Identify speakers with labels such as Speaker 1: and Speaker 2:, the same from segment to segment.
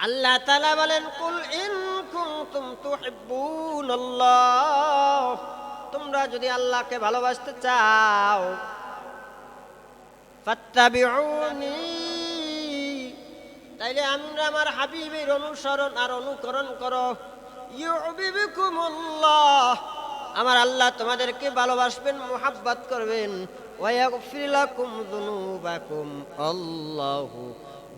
Speaker 1: আল্লাহ তাআলা বলেন, কুল ইন কুনতুম তুহিব্বুনাল্লাহ। তোমরা যদি আল্লাহকে ভালোবাসতে চাও, ফাত্তাবিউনি। তাইলে আমরা আমার হাবিবের অনুসরণ আর অনুকরণ করো। ইউবিবিকুমুল্লাহ আমার আল্লাহ তোমাদেরকে ভালোবাসবেন, মোহাব্বত করবেন। ওয়াগফির লাকুম যুনুবাকুম আল্লাহু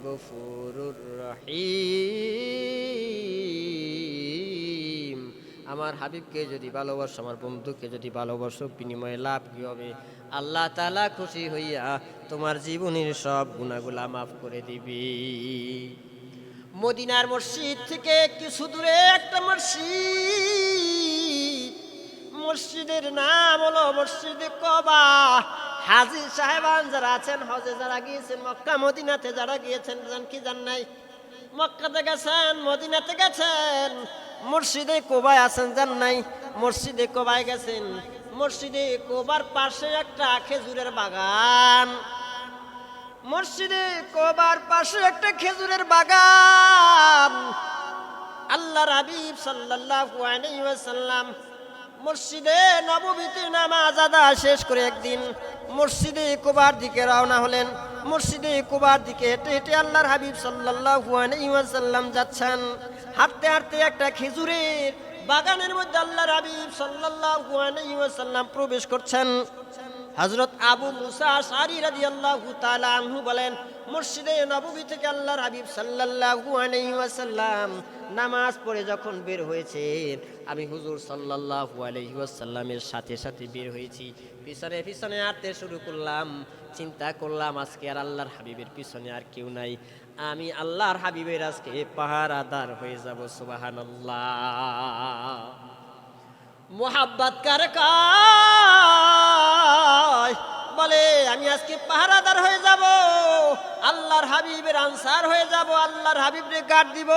Speaker 1: রহিম। আমার হাবিবকে যদি ভালোবাসো, আমার বন্ধুকে যদি ভালোবাসো, বিনিময়ে লাভ কি হবে? আল্লাহ তালা খুশি হইয়া তোমার জীবনের সব গুণাগুলা মাফ করে দিবি। মদিনার মসজিদ থেকে কিছু দূরে একটা মসজিদ। মসজিদের নাম হলো মসজিদে কবা। হাজি সাহেবান যারা আছেন, হজে যারা গিয়েছেন, মক্কা, মদিনাতে যারা গিয়েছেন, জান কি জান নাই? মক্কাতে গেছেন, মদিনাতে গেছেন, মসজিদে কোবায় আছেন জান নাই? মসজিদে কোবায় গেছেন, মসজিদে কোবার পাশে একটা খেজুরের বাগান। মসজিদে কোবার পাশে একটা খেজুরের বাগান। আল্লাহ রাবিব সাল্লাল্লাহু আলাইহি ওয়াসাল্লাম মসজিদে নববীতে নামাজ আদা শেষ করে একদিন মসজিদে কুবার দিকে রওনা হলেন। মসজিদে কুবার দিকে হেঁটে হেঁটে আল্লাহর হাবিব ওয়াসাল্লাম যাচ্ছেন। হাঁটতে হাঁটতে একটা খেজুরের বাগানের মধ্যে আল্লাহর হাবিব সাল্লাল্লাহু আলাইহি ওয়াসাল্লাম প্রবেশ করছেন। হজরত আবু মুসা সারি রাজি আল্লাহ আনহু বলেন, মসজিদে নববী থেকে আল্লাহর হাবিব সাল্লাল্লাহু আলাইহি ওয়াসাল্লাম নামাজ পড়ে যখন বের হয়েছেন আমি হুজুর সাল্লাল্লাহু আলাইহি ওয়াসাল্লামের সাথে সাথে বের হয়েছি। পিছনে পিছনে হাঁটতে শুরু করলাম, চিন্তা করলাম আজকে আর আল্লাহর হাবিবের পিছনে আর কেউ নাই। আমি আল্লাহর হাবিবের আজকে পাহারাদার হয়ে যাব, সুবহানাল্লাহ। মোহাব্বত কার বলে, আমি আজকে পাহারাদার হয়ে যাব, আল্লাহর হাবিবের আনসার হয়ে যাব, আল্লাহর হাবিবরে গার্ড দিব।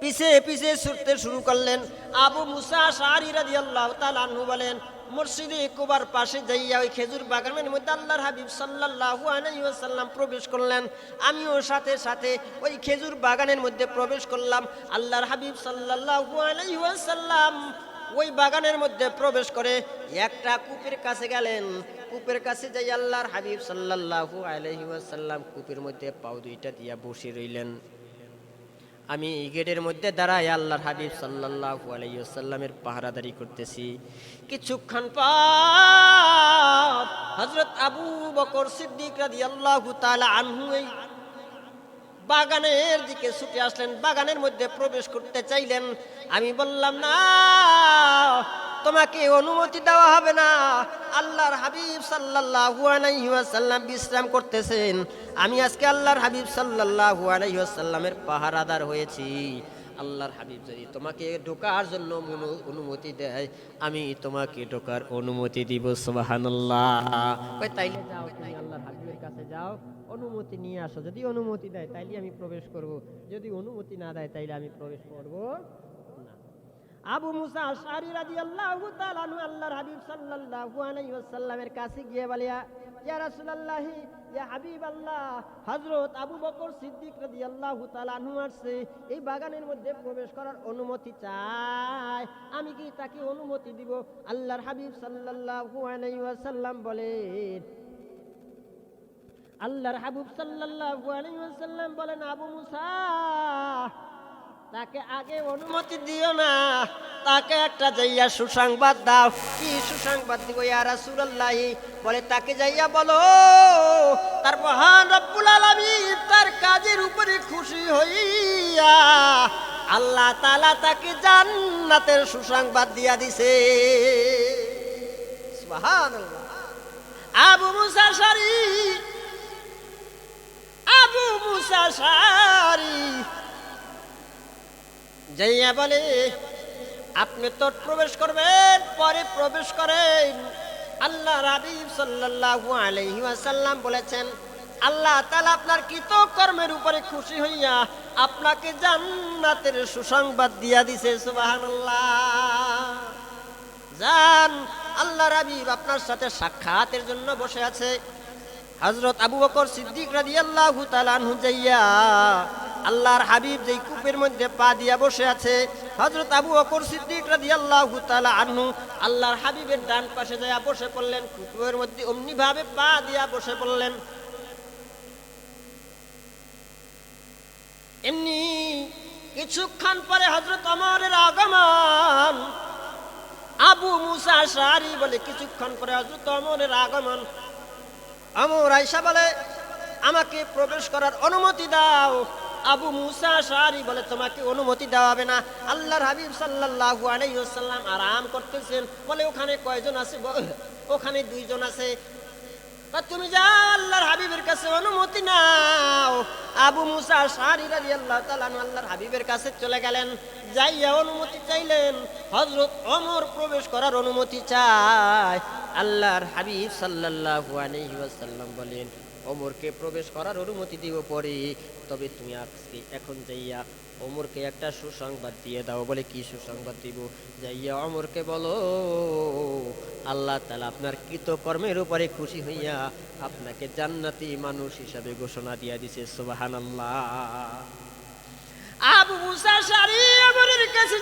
Speaker 1: পিছে পিছে ছুটতে শুরু করলেন আবু মুসা শাহরি রাজি আল্লাহ তালু বলেন মসজিদে কুবার পাশে যাইয়া ওই খেজুর বাগানের মধ্যে আল্লাহর হাবিব সাল্লাল্লাহু আলাইহি ওয়াসাল্লাম প্রবেশ করলেন। আমিও সাথে সাথে ওই খেজুর বাগানের মধ্যে প্রবেশ করলাম। আল্লাহর হাবিব সাল্লাল্লাহু আলাইহি ওয়াসাল্লাম ওই বাগানের মধ্যে প্রবেশ করে একটা কূপের কাছে গেলেন। কূপের কাছে যাই আল্লাহর হাবিব সাল্লাল্লাহু আলাইহি ওয়াসাল্লাম কূপের মধ্যে পাও দুইটা দিয়া বসে রইলেন। আমি গেটের মধ্যে দাঁড়াই আল্লাহর হাবিব সাল্লাহ আলাইসাল্লামের পাহারাদারি করতেছি। কিছুক্ষণ পর হজরত আবু বকর সিদ্দিক রাদিয়াল্লাহু তালা আনহু বাগানের দিকে ছুটে আসলেন। বাগানের মধ্যে প্রবেশ করতে চাইলেন। আমি বললাম, না তোমাকে অনুমতি দেওয়া হবে না। আল্লাহর হাবিব সাল্লাল্লাহু আলাইহি ওয়াসাল্লাম বিশ্রাম করতেছেন। আমি আজকে আল্লাহর হাবিব সাল্লাল্লাহু আলাইহি ওয়াসাল্লামের পাহারাদার হয়েছি। আল্লাহর হাবিব যদি তোমাকে ঢোকার জন্য অনুমতি দেয়, আমি তোমাকে ঢোকার অনুমতি দিব, সুবহানাল্লাহ। কই, তাইলে যাও আল্লাহর হাবিবের কাছে যাও, অনুমতি নিয়ে আসো। যদি অনুমতি দেয়, তাইলে আমি প্রবেশ করব। যদি অনুমতি না দেয়, তাইলে আমি প্রবেশ করব। আবু মুসা আশআরি রাদিয়াল্লাহু তাআলা আনহু আল্লাহর হাবিব সাল্লাল্লাহু আলাইহি ওয়াসাল্লামের কাছে গিয়ে বলে ইয়া রাসূলুল্লাহ, ইয়া হাবিবাল্লাহ, হযরত আবু বকর সিদ্দিক রাদিয়াল্লাহু তাআলা আনহু আসছে, এই বাগানের মধ্যে প্রবেশ করার অনুমতি চায় আমি কি তাকে অনুমতি দিব? আল্লাহর হাবিব সাল্লাল্লাহু আলাইহি ওয়াসাল্লাম বলেন, আল্লাহর হাবিব সাল্লাল্লাহু আলাইহি ওয়াসাল্লাম বলেন, আবু মুসা তাকে আগে অনুমতি দিও না। তাকে একটা যাইয়া সুসংবাদ দাও। কি সুসংবাদ দিব ইয়া রাসূলুল্লাহ? বলে, তাকে যাইয়া বলো, তার মহান রব্বুল আলামিন তার কাজের উপরে খুশি হইয়া আল্লাহ তাআলা তাকে জান্নাতের সুসংবাদ দিয়া দিছে। আবু মুসা শারী, আবু মুসা শারী। যাইয়া বলে, আপনি তো প্রবেশ করবেন, পরে প্রবেশ করেন। আল্লাহ রাবিব সাল্লাল্লাহু আলাইহি ওয়াসাল্লাম বলেছেন, আল্লাহ তাআলা আপনার কৃত কর্মের উপরে খুশি হইয়া আপনাকে জান্নাতের সুসংবাদ দিয়া দিছে, সুবহানাল্লাহ। যান আল্লাহ রাবিব আপনার সাথে সাক্ষাতের জন্য বসে আছে। হজরত আবু বকর সিদ্দিক রাদিয়াল্লাহু তাআলা আনহু যাইয়া আল্লাহর হাবিব যেই কূপের মধ্যে পা দিয়া বসে আছে হজরত আবু বকর সিদ্দিক রাদিয়াল্লাহু তাআলা আনহু আল্লাহর হাবিবের ডান পাশে যাইয়া বসে পড়লেন, কূপের মধ্যে অমনি ভাবে পা দিয়া বসে পড়লেন। এমনি কিছুক্ষণ পরে হজরত অমরের আগমন। আবু মুসা সারি বলে, কিছুক্ষণ পরে হজরত অমরের আগমন। আমর আয়সা বলে, আমাকে প্রবেশ করার অনুমতি দাও। আবু মুসা সারি বলে, তোমাকে অনুমতি দেওয়া হবে না। আল্লাহর হাবিব সাল্লাল্লাহু আলাইহি ওয়াসাল্লাম আরাম করতেছেন। বলে, ওখানে কয়জন আছে? ওখানে দুইজন আছে। তুমি যাও, আল্লাহর হাবিবের কাছে অনুমতি নাও। আবু মুসা সারি তাআলা আনহু আল্লাহর হাবিবের কাছে চলে গেলেন। যাইয়া অনুমতি চাইলেন। হযরত ওমর প্রবেশ করার অনুমতি চায়। আল্লাহর হাবিব সাল্লাল্লাহু আলাইহি ওয়াসাল্লাম বলেন ওমরকে প্রবেশ করার অনুমতি দিব পরে। তবে তুমি আজকে এখন যাইয়া ওমরকে একটা সুসংবাদ দিয়ে দাও। বলে কি সুসংবাদ দিব? যাইয়া অমরকে বলো, আল্লাহ তালা আপনার কৃতকর্মের উপরে খুশি হইয়া আপনাকে জান্নাতি মানুষ হিসাবে ঘোষণা দিয়া দিছে। সুবাহান আবু মুসা সারি আমরের কাছে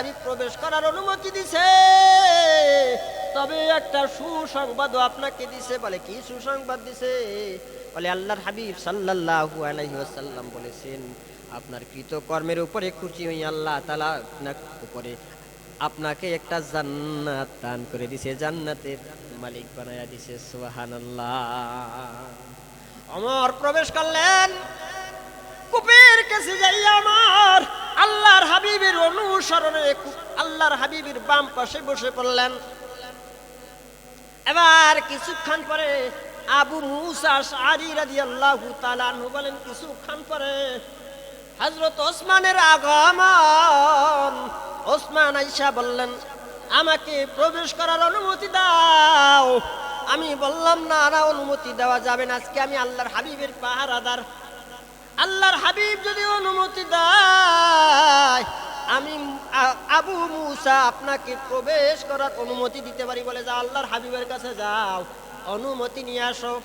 Speaker 1: আমি প্রবেশ করার অনুমতি দিছে। তবে একটা সুসংবাদও আপনাকে দিছে, বলে কি সুসংবাদ দিছে? বলে আল্লাহর হাবিব সাল্লাল্লাহু আলাইহি ওয়াসাল্লাম বলেছেন, আপনার কৃতকর্মের উপরে খুশি হই আল্লাহ তাআলা আপনার উপরে আপনাকে একটা জান্নাত দান করে দিছে, জান্নাতের মালিক বানায়া দিছে, সুবহানাল্লাহ। অমর প্রবেশ করলেন, কূপের কাছে যাই আমার অনুসরণে আল্লাহর হাবিবের বাম পাশে বসে পড়লেন। এবার কিছুক্ষণ পরে আবু মুসা রাদিয়াল্লাহু তাআলা আনহু বলেন, কিছুক্ষণ পরে হযরত ওসমানের আগমন। ওসমান আইসা বললেন, আমাকে প্রবেশ করার অনুমতি দাও। আমি বললাম, না না, অনুমতি দেওয়া যাবে না। আজকে আমি আল্লাহর হাবিবের পাহারাদার। আল্লাহর হাবিব যদি অনুমতি দেয় আমি আবু মুসা আপনাকে প্রবেশ করার অনুমতি দিতে পারি বলে যা আল্লাহর হাবিবের কাছে যাও। অনুমতি নিয়ে আসো।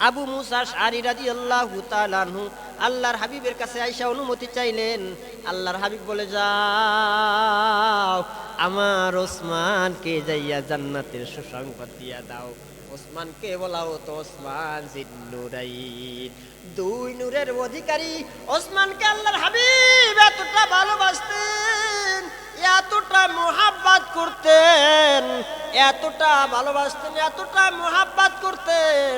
Speaker 1: আবু মুসা শারি রাজি আল্লাহ তালানহু আল্লাহর হাবিবের কাছে আইসা অনুমতি চাইলেন। আল্লাহর হাবিব বলে, যাও। আমার ওসমানকে যাইয়া জান্নাতের সুসংবাদ দিয়া দাও। ওসমানকে বলাও তো ওসমান জিন্নুরাইন। দুই নূরের অধিকারী ওসমানকে আল্লাহর হাবিব এতটা ভালোবাসতেন, এতটা মোহাব্বাত করতেন, এতটা ভালোবাসতেন, এতটা মোহাব্বাত করতেন।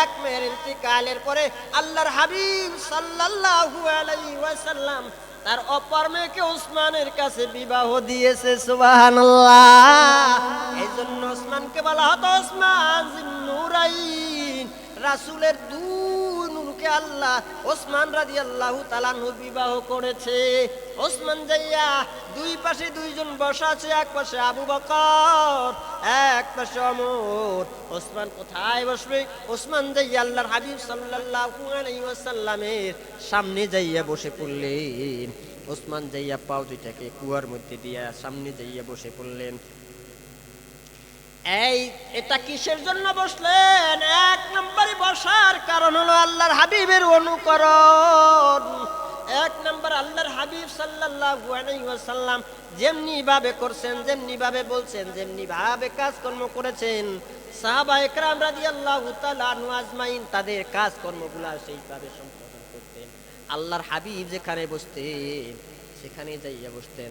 Speaker 1: এক মেয়ের ইন্তিকালের পরে আল্লাহর হাবিব সাল্লাল্লাহু আলাইহি ওয়াসাল্লাম তার অপর মেয়েকে উসমানের কাছে বিবাহ দিয়েছে সুবাহান এই জন্য ওসমানকে বলা হতো ওসমান রাসুলের দুই আল্লাহ ওসমান রাদিয়াল্লাহু তাআলা নূর বিবাহ করেছে। ওসমান যাইয়া দুই পাশে দুইজন বসা আছে, এক পাশে আবু বকর, এক পাশে অমর। ওসমান কোথায় বসবে? ওসমান যাইয়া আল্লাহর হাবিব সাল্লাল্লাহু আলাইহি ওয়াসাল্লামের সামনে যাইয়া বসে পড়লেন। ওসমান যাইয়া পাও দুইটাকে কুয়ার মধ্যে দিয়া সামনে যাইয়া বসে পড়লেন। এই, এটা কিসের জন্য বসলেন? এক নম্বরে বসার কারণ হলো আল্লাহর হাবিবের অনুকরণ। এক নম্বর আল্লাহর হাবিব সাল্লাল্লাহু আলাইহি ওয়াসাল্লাম যেমনি ভাবে করছেন, যেমনি ভাবে বলছেন, যেমনি ভাবে কাজকর্ম করেছেন, সাহাবা একরাম রাদিয়াল্লাহু তাআলা আনহু আজমাইন তাদের কাজকর্মগুলা সেইভাবে সম্পাদন করতেন। আল্লাহর হাবিব যেখানে বসতেন, সেখানে যাইয়া বসতেন।